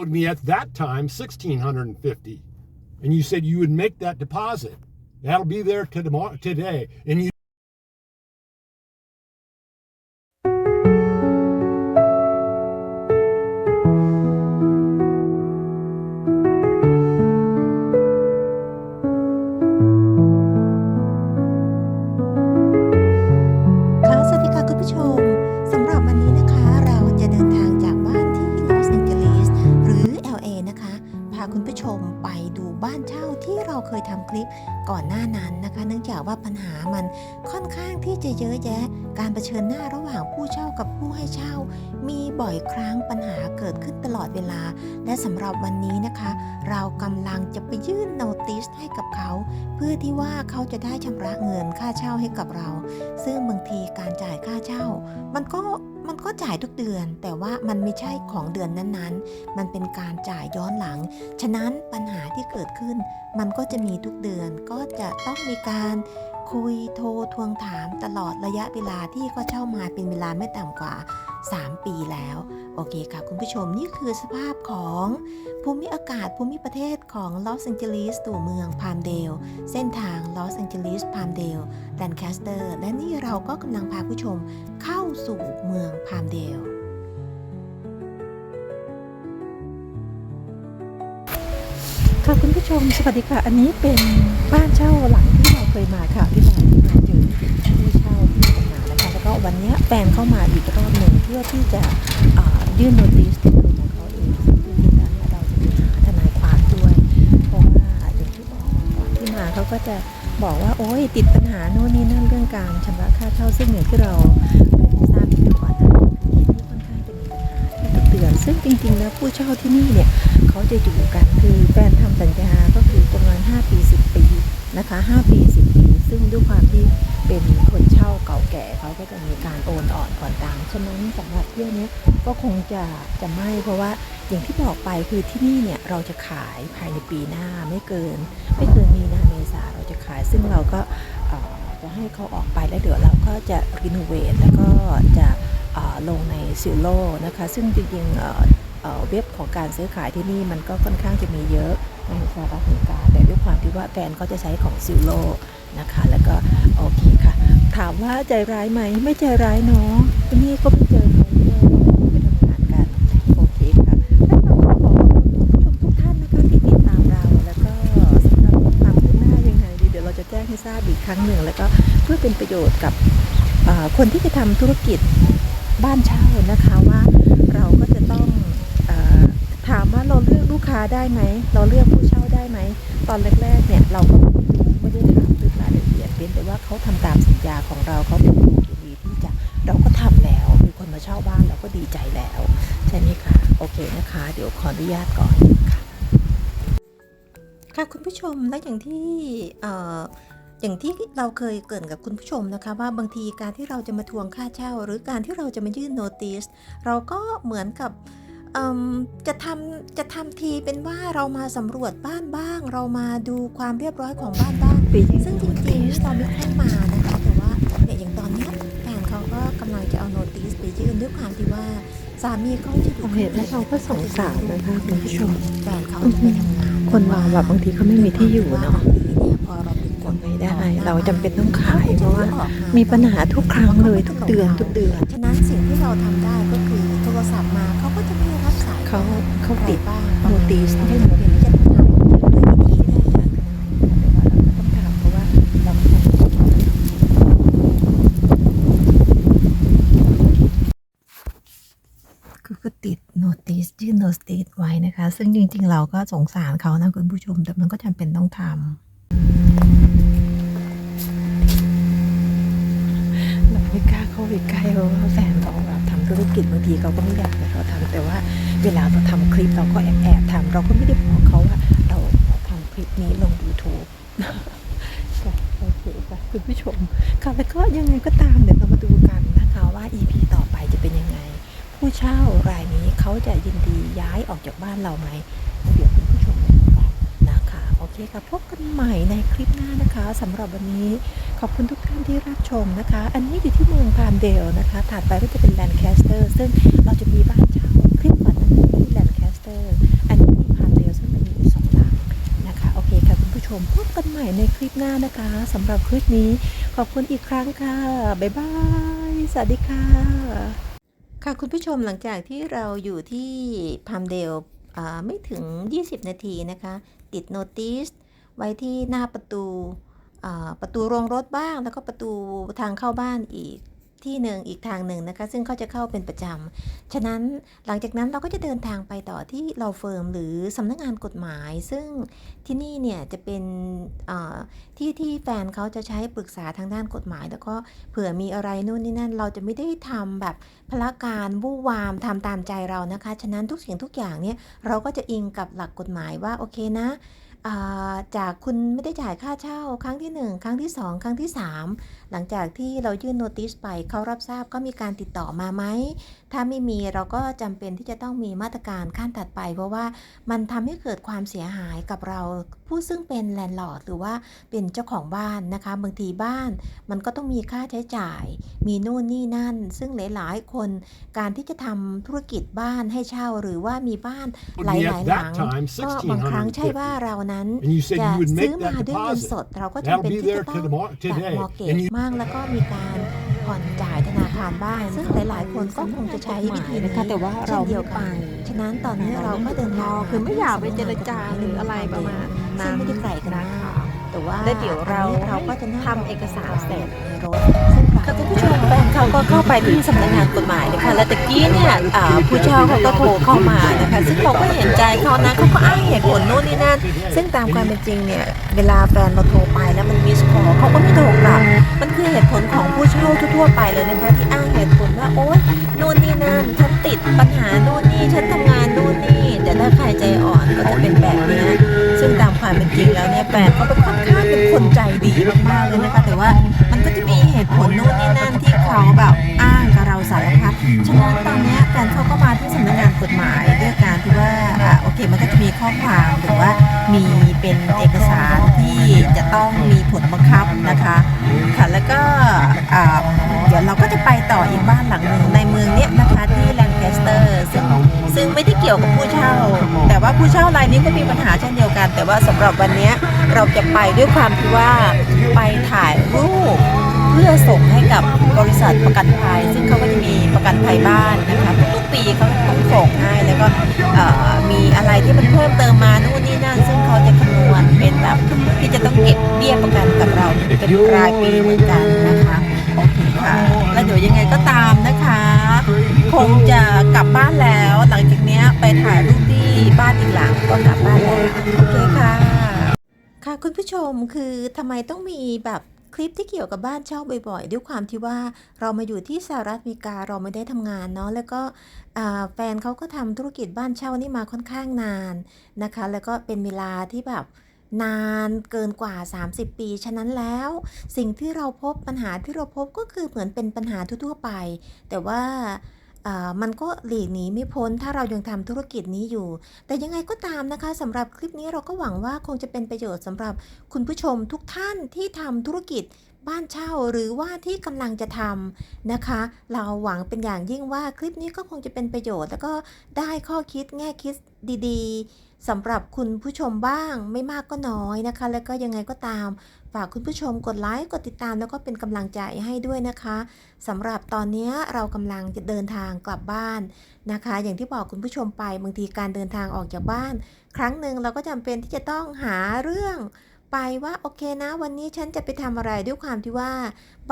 owed me at that time 1650 and you said you would make that deposit. That'll be there to tomorrow today. And you คลิปก่อนหน้านั้นนะคะ เนื่องจากว่าปัญหามันค่อนข้างที่จะเยอะแยะ การเผชิญหน้าระหว่างผู้เช่ากับผู้ให้เช่า มีบ่อยครั้งปัญหาเกิดขึ้นตลอดเวลา และสำหรับวันนี้นะคะ เรากำลังจะไปยื่นโนติสให้กับเขา เพื่อที่ว่าเขาจะได้ชำระเงินค่าเช่าให้กับเรา ซึ่งบางทีการจ่ายค่าเช่า มันก็ ก็จ่ายทุกเดือน แต่ว่ามันไม่ใช่ของเดือนนั้นๆ มันเป็นการจ่ายย้อนหลัง ฉะนั้นปัญหาที่เกิดขึ้น มันก็จะมีทุกเดือนก็จะต้องมีการคุยโทรทวงถามตลอดระยะเวลาที่ก็เช่ามาเป็นเวลาไม่ต่ำกว่า 3 ปีแล้ว โอเคค่ะ คุณผู้ชมนี่คือสภาพของภูมิอากาศภูมิประเทศของลอสแองเจลิสตัวเมืองพามเดล เส้นทางลอสแองเจลิสพามเดลแลนแคสเตอร์และนี่เราก็กำลังพาผู้ชมเข้าสู่เมืองพามเดลค่ะคุณผู้ชมสวัสดีค่ะ อันนี้เป็นบ้านเช่าหลังที่เราเคยมาค่ะที่เราที่มาเจอผู้เช่าที่ผมมานะคะแล้วก็วันนี้แฟนเข้ามาอีกรอบหนึ่ง พื่อที่จะยื่นโนติสที่ตัวของเขาเองซึ่งจริงๆแล้วเนี่ยเราจะไปหาทนายความด้วย เพราะว่าอย่างที่บอกก่อนที่มาเขาก็จะบอกว่าโอ้ยติดปัญหาโน่นนี่นั่นเรื่องการชำระค่าเช่าซึ่งอย่างที่เราได้ทราบกันก่อนหน้านี้คือที่นี่ค่อนข้างจะมีปัญหาที่เดือนซึ่งจริงๆแล้วผู้เช่าที่นี่เนี่ยเขาจะอยู่กันคือแฟนทำสัญญาก็คือประมาณ5ปี 10 ปีนะคะ5ปี 10 ปี ซึ่งด้วยความที่เป็นคนเช่าเก่าแก่เขาก็จะมีการโอนอ่อนผ่อนตามฉะนั้นสำหรับเที่ยวนี้ก็คงจะจะไม่เพราะว่าอย่างที่บอกไปคือที่นี่เนี่ยเราจะขายภายในปีหน้าไม่เกิน ไม่เกินมีนาเมษาเราจะขาย ซึ่งเราก็จะให้เขาออกไปแล้วเดี๋ยวเราก็จะรีโนเวทแล้วก็จะลงในซิลโลนะคะ ซึ่งจริงๆเอ่อเอ่อเว็บของการซื้อขายที่นี่มันก็ค่อนข้างจะมีเยอะในสหรัฐอเมริกาแต่ด้วยความที่ว่าแฟนเขาจะใช้ของซิลโล นะคะ แล้วก็โอเคค่ะ ถามว่าใจร้ายไหมไม่ใจร้ายเนาะที่นี่ก็ไปเจอเขาด้วยไปทำงานกันโอเคค่ะและเราก็ขอขอบคุณผู้ชมทุกท่านนะคะที่ติดตามเราแล้วก็สำหรับความคืบหน้ายังไงดีเดี๋ยวเราจะแจ้งให้ทราบอีกครั้งหนึ่งแล้วก็เพื่อเป็นประโยชน์กับคนที่จะทำธุรกิจบ้านเช่านะคะว่าเราก็จะต้องถามว่าเราเลือกลูกค้าได้ไหม เราเลือกผู้เช่าได้ไหม ตอนแรกๆเนี่ยเราก็ียงแต่ว่าเขาทำตามสัญญาของเราเขาเป็นผู้ยินดีที่จะเราก็ทำแล้วมีคนมาเช่าบ้านเราก็ดีใจแล้ว ใช่ไหมคะโอเคนะคะ เดี๋ยวขออนุญาตก่อนค่ะค่ะคุณผู้ชมและอย่างที่เอ่ออย่างที่เราเคยเกรินกับคุณผู้ชมนะคะว่าบางทีการที่เราจะมาทวงค่าเช่า หรือการที่เราจะมายื่นโนติสเราก็เหมือนกับ จะทำจะทำทีเป็นว่าเรามาสำรวจบ้านบ้าง เรามาดูความเรียบร้อยของบ้านบ้าง ซึ่งจริงๆเราไม่ค่อยมานะคะแต่ว่าเนี่ยอย่างตอนเนี้ยแฟนเขาก็กำลังจะเอาโนติสไปยื่นด้วยความที่ว่าสามีเขาจะอยู่ผมเห็นแล้วเราก็สงสารนะคะคุณผู้ชมแฟนเขาจะไปทำงานคนเราแบบบางทีเขาไม่มีที่อยู่เนาะพอเราไปกดไม่ได้ เราจำเป็นต้องขายเพราะว่ามีปัญหาทุกครั้งเลยทุกเดือนทุกเดือนฉะนั้นสิ่งที่เราทำได้ก็ เขาเขาติดบ้างโนติสให้ให้หหนูนูเห็นจะทำด้วยวิธีไหนต้องทำเพราะว่าเราคือก็ติดโนติสยื่นโนติสไว้นะคะ ซึ่งจริงๆ เราก็สงสารเขานะคุณผู้ชม แต่มันก็จำเป็นต้องทำเราไม่กล้าเข้าไปใกล้เพราะว่าแฟนเราแบบ ธุรกิจบางทีเขาก็ไม่อยากให้เราทำแต่ว่าเวลาเราทำคลิปเราก็แอบแอบทำเราก็ไม่ได้บอกเขาว่า เราทำคลิปนี้ลง YouTube ค่ะโอเคค่ะคุณผู้ชมค่ะแล้วก็ยังไงก็ตามเดี๋ยวเรามาดูกันนะคะว่า EP ต่อไปจะเป็นยังไง ผู้เช่ารายนี้เขาจะยินดีย้ายออกจากบ้านเราไหมเดี๋ยวคุณผู้ชมดูกันนะคะ โอเคค่ะพบกันใหม่ในคลิปหน้านะคะสำหรับวันนี้ ขอบคุณทุกท่านที่รับชมนะคะ อันนี้อยู่ที่เมืองพามเดลนะคะถัดไปก็จะเป็นแลนแคสเตอร์ ซึ่งเราจะมีบ้านเช่าคลิปก่นนั้นที่แลนแคสเตอร์ อันนี้ที่พามเดลซึ่งมันมีสองหลังนะคะ โอเคค่ะคุณผู้ชมพบกันใหม่ในคลิปหน้านะคะสำหรับคลิปนี้ ขอบคุณอีกครั้งค่ะ บ๊ายบาย สวัสดีค่ะ ค่ะคุณผู้ชมหลังจากที่เราอยู่ที่พามเดลไม่ถึง 20 นาทีนะคะ ติดโนติสไว้ที่หน้าประตู ประตูโรงรถบ้าง แล้วก็ประตูทางเข้าบ้านอีกที่หนึ่งอีกทางหนึ่งนะคะ ซึ่งเขาจะเข้าเป็นประจำ ฉะนั้นหลังจากนั้นเราก็จะเดินทางไปต่อที่เราเฟิร์มหรือสำนักงานกฎหมาย ซึ่งที่นี่เนี่ยจะเป็นที่ที่แฟนเขาจะใช้ปรึกษาทางด้านกฎหมาย แล้วก็เผื่อมีอะไรนู่นนี่นั่น เราจะไม่ได้ทำแบบพละการวู่วามทำตามใจเรานะคะ ฉะนั้นทุกสิ่งทุกอย่างเนี่ยเราก็จะอิงกับหลักกฎหมายว่าโอเคนะ จากคุณไม่ได้จ่ายค่าเช่า ครั้งที่ 1 ครั้งที่ 2 ครั้งที่ 3 หลังจากที่เรายื่นโนติสไปเขารับทราบก็มีการติดต่อมาไหม ถ้าไม่มีเราก็จำเป็นที่จะต้องมีมาตรการขั้นถัดไป เพราะว่ามันทำให้เกิดความเสียหายกับเราผู้ซึ่งเป็นแลนด์ลอร์ดหรือว่าเป็นเจ้าของบ้านนะคะบางทีบ้าน มันก็ต้องมีค่าใช้จ่าย มีนู่นนี่นั่น ซึ่งหลายๆ คนการที่จะทำธุรกิจบ้านให้เช่าหรือว่ามีบ้าน But หล me าย at ๆหลั that ง time, ก็บางครั้งใช่ว่า 1650. เรานั้น And you said จะ you would ซื้อ make มา that ด้วยเงินส deposit. ดเราก็จำ That'll เป็น be ที่ there จะต้อง tomorrow, ตัด today. มอเก And จ you มั่งแล้วก็มีการผ่อนจ่ายธนาคารบ้านซึ่งหลาย ๆ คนก็คงจะใช้วิธีนี้นะคะแต่ว่าเราช่นเดียวกันฉะนั้นตอนนี้เราก็เดินทางคือไม่อยากไปเจรจาหรืออะไรประมาณนั้ซึ่งนไม่ได้ไกลกันมาก แต่ว่าแล้วเดี๋ยวเราตอนนี้เราก็จะนั่งทำเอกสารเสร็จในรถซึ่งค่ะคุณผู้ชมแฟนเขาก็เข้าไปที่สำนักงานกฎหมายนะคะแล้วตะกี้เนี่ยอ่าผู้เช่าเขาก็โทรเข้ามานะคะซึ่งเราก็เห็นใจเขานะเขาก็อ้างเหตุผลโน่นนี่นั่นซึ่งตามความเป็นจริงเนี่ยเวลาแฟนเราโทรไปแล้วมันมิสคอลเขาก็ไม่โทรกลับมันคือเหตุผลของผู้เช่าทั่วๆไปเลยนะคะที่อ้างเหตุผลว่าโอ๊ยนู่นนี่นั่นฉันติดปัญหานู่นนี่ฉันทำงานนู่นนี่แต่ถ้าใครใจอ่อนก็จะเป็นแบบเนี้ยซึ่งตาม ความเป็นจริงแล้วเนี่ยแฟนเขาเป็นค่อนข้างเป็นคนใจดีมากๆเลยนะคะแต่ว่ามันก็จะมีเหตุผลนู่นนี่นั่นที่เขาแบบอ้างกับเราสารพัดฉะนั้นตอนเนี้ยแฟนเขาก็มาที่สำนัก อ่าโอเคมันก็จะมีข้อความหรือว่ามีเป็นเอกสารที่จะต้องมีผลบังคับนะคะค่ะแล้วก็เดี๋ยวเราก็จะไปต่ออีกบ้านหลังหนึ่งในเมืองเนี้ยนะคะที่แลนแคสเตอร์ซึ่งซึ่งไม่ได้เกี่ยวกับผู้เช่า แต่ว่าผู้เช่ารายนี้ก็มีปัญหาเช่นเดียวกัน แต่ว่าสำหรับวันนี้เราจะไปด้วยความที่ว่าไปถ่ายรูปเพื่อส่งให้กับบริษัทประกันภัย ซึ่งเขาก็จะมีประกันภัยบ้านนะคะ ปีเขาต้องส่งให้แล้วก็มีอะไรที่มันเพิ่มเติมมานู่นนี่นั่นซึ่งเขาจะคำนวณเป็นแบบที่จะต้องเก็บเบี้ยประกันกับเราเป็นรายปีเหมือนกันนะคะโอเคค่ะแล้วเดี๋ยวยังไงก็ตามนะคะ คงจะกลับบ้านแล้วหลังจากนี้ไปถ่ายรูปที่บ้านอีกหลังก็กลับบ้านแล้วโอเคค่ะค่ะคุณผู้ชมคือทำไมต้องมีแบบ ลิปที่เกี่ยวกับบ้านเช่าบ่อยๆ ด้วยความที่ว่าเรามาอยู่ที่สหรัฐอเมริกาเราไม่ได้ทำงานเนาะแล้วก็แฟนเขาก็ทำธุรกิจบ้านเช่านี่มาค่อนข้างนานนะคะ แล้วก็เป็นเวลาที่แบบนานเกินกว่า 30 ปี ฉะนั้นแล้ว สิ่งที่เราพบปัญหาที่เราพบก็คือเหมือนเป็นปัญหาทั่วๆไป แต่ว่า มันก็หลีกหนีไม่พ้นถ้าเรายังทำธุรกิจนี้อยู่ แต่ยังไงก็ตามนะคะสำหรับคลิปนี้เราก็หวังว่าคงจะเป็นประโยชน์สำหรับคุณผู้ชมทุกท่านที่ทำธุรกิจบ้านเช่าหรือว่าที่กำลังจะทำนะคะ เราหวังเป็นอย่างยิ่งว่าคลิปนี้ก็คงจะเป็นประโยชน์ แล้วก็ได้ข้อคิดแง่คิดดีๆ สำหรับคุณผู้ชมบ้างไม่มากก็น้อยนะคะ แล้วก็ยังไงก็ตาม ฝากคุณผู้ชมกดไลค์กดติดตามแล้วก็เป็นกำลังใจให้ด้วยนะคะสำหรับตอนนี้เรากำลังจะเดินทางกลับบ้านนะคะ อย่างที่บอกคุณผู้ชมไปบางทีการเดินทางออกจากบ้าน ครั้งหนึ่งเราก็จำเป็นที่จะต้องหาเรื่อง ไปว่าโอเคนะ วันนี้ฉันจะไปทำอะไรด้วยความที่ว่า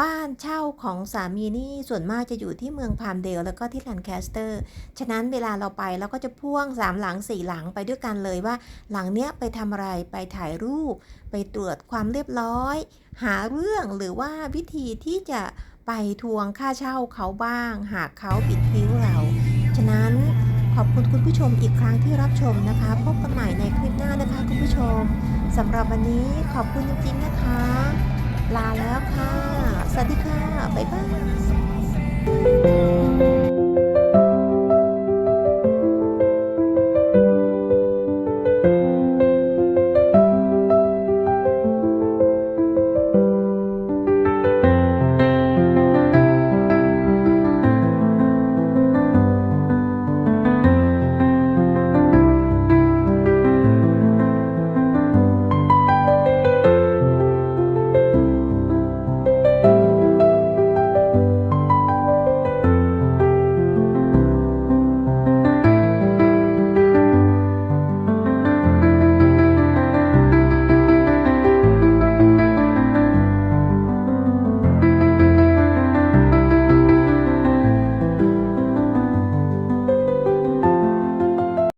บ้านเช่าของสามีนี่ส่วนมากจะอยู่ที่เมืองพามเดล แล้วก็ที่แลนแคสเตอร์ ฉะนั้นเวลาเราไปเราก็จะพ่วงสามหลังสี่หลังไปด้วยกันเลยว่า หลังเนี้ยไปทำอะไรไปถ่ายรูป ไปตรวจความเรียบร้อย หาเรื่องหรือว่าวิธีที่จะไปทวงค่าเช่าเขาบ้าง หากเขาปิดคิ้วเรา ฉะนั้น ขอบคุณคุณผู้ชมอีกครั้งที่รับชมนะคะ พบกันใหม่ในคลิปหน้านะคะคุณผู้ชมสำหรับวันนี้ขอบคุณจริงๆนะคะ ลาแล้วค่ะ สวัสดีค่ะ บ๊ายบาย